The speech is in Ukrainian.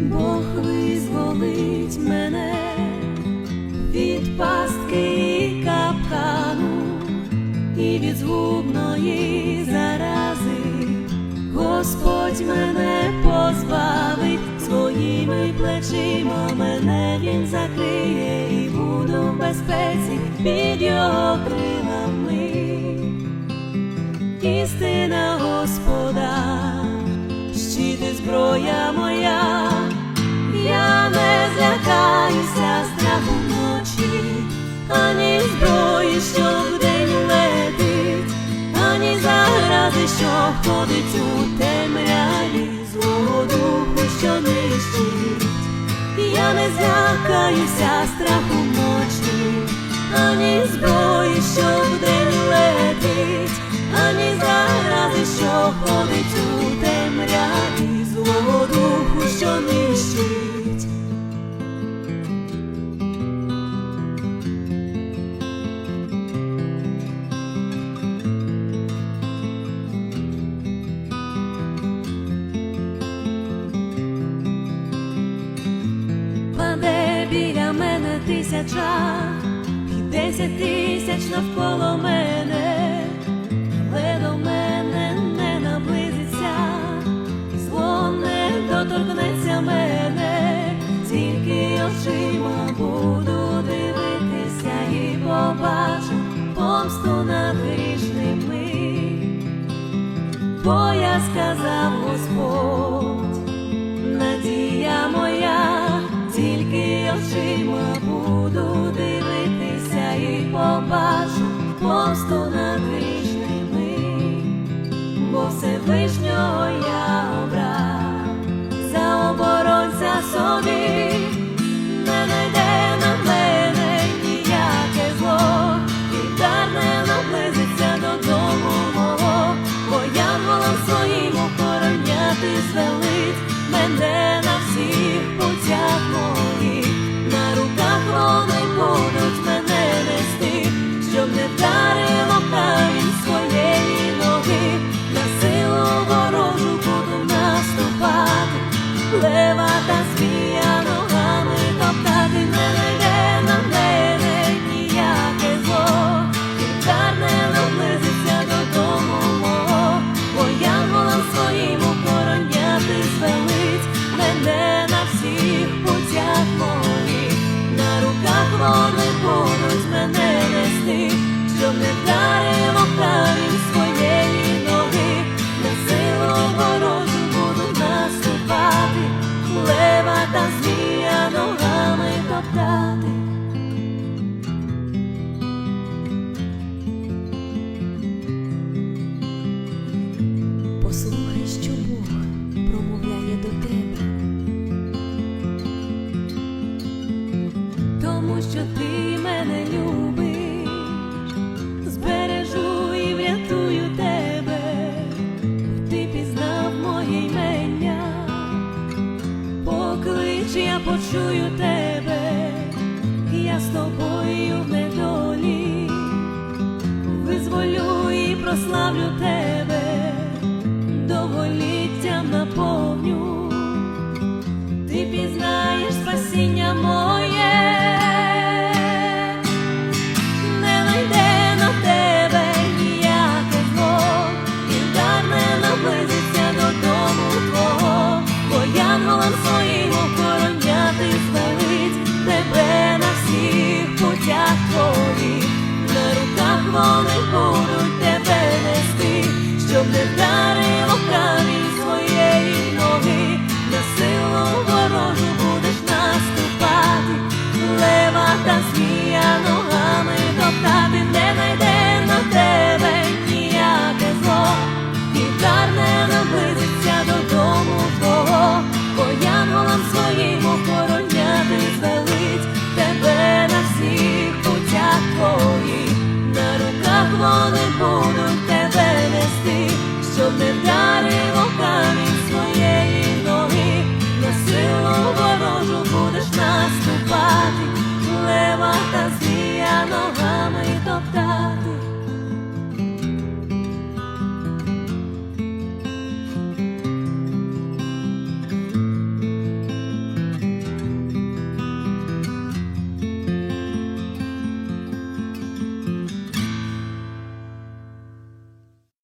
Бог визволить мене від пастки і капкану і від згубної зарази, Господь мене позбавить своїми плечима, мене він закриє і буду в безпеці під його крилами. Істина Господа, щити зброя моя. що ходить у темряві злого духу, що нищить, я не злякаюся страху мочні, ані зброї. біля мене тисяча, і десять тисяч навколо мене, але до мене не наблизиться, і зло не доторкнеться мене, тільки очима буду дивитися і побачу помсту над грішними, бо я сказав Господь. apostole. що ти мене любиш, збережу і врятую тебе, ти пізнав моє ймення, поклич, я почую тебе, я з тобою в недолі, визволю і прославлю тебе, довголіттям наповню. on the road.